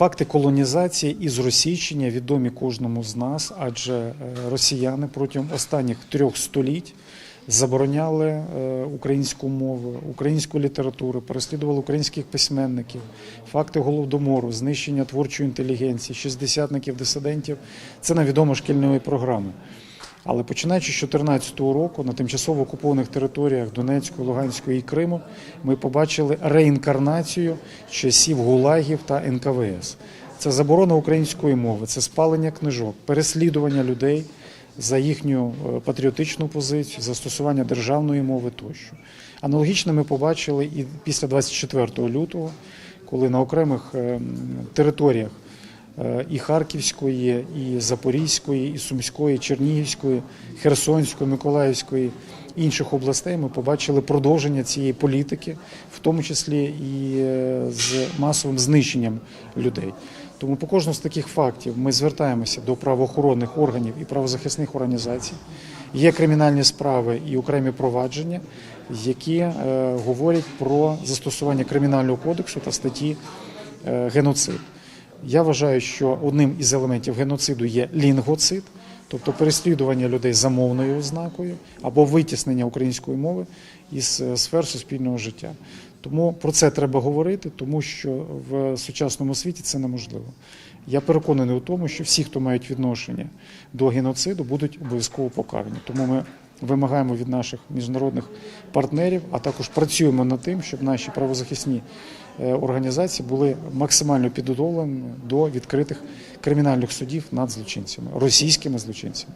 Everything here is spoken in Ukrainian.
Факти колонізації і зросійщення відомі кожному з нас, адже е, росіяни протягом останніх трьох століть забороняли е, українську мову, українську літературу, переслідували українських письменників, факти голодомору, знищення творчої інтелігенції, шістдесятників, дисидентів це невідомо шкільної програми. Але починаючи з 2014 року на тимчасово окупованих територіях Донецької, Луганської і Криму ми побачили реінкарнацію часів гулагів та НКВС. Це заборона української мови, це спалення книжок, переслідування людей за їхню е, патріотичну позицію, застосування державної мови тощо. Аналогічно ми побачили і після 24 лютого, коли на окремих е, територіях і Харківської, і Запорізької, і Сумської, Чернігівської, Херсонської, Миколаївської інших областей ми побачили продовження цієї політики, в тому числі і е, з масовим знищенням людей. Тому по кожному з таких фактів ми звертаємося до правоохоронних органів і правозахисних організацій. Є кримінальні справи і окремі провадження, які е, говорять про застосування кримінального кодексу та статті е, геноцид. Я вважаю, що одним із елементів геноциду є лінгоцид, тобто переслідування людей за мовною ознакою або витіснення української мови із е, сфер суспільного життя. Тому про це треба говорити, тому що в сучасному світі це неможливо. Я переконаний у тому, що всі, хто мають відношення до геноциду, будуть обов'язково покарані. Тому ми вимагаємо від наших міжнародних партнерів, а також працюємо над тим, щоб наші правозахисні е, організації були максимально підготовлені до відкритих кримінальних судів над злочинцями, російськими злочинцями.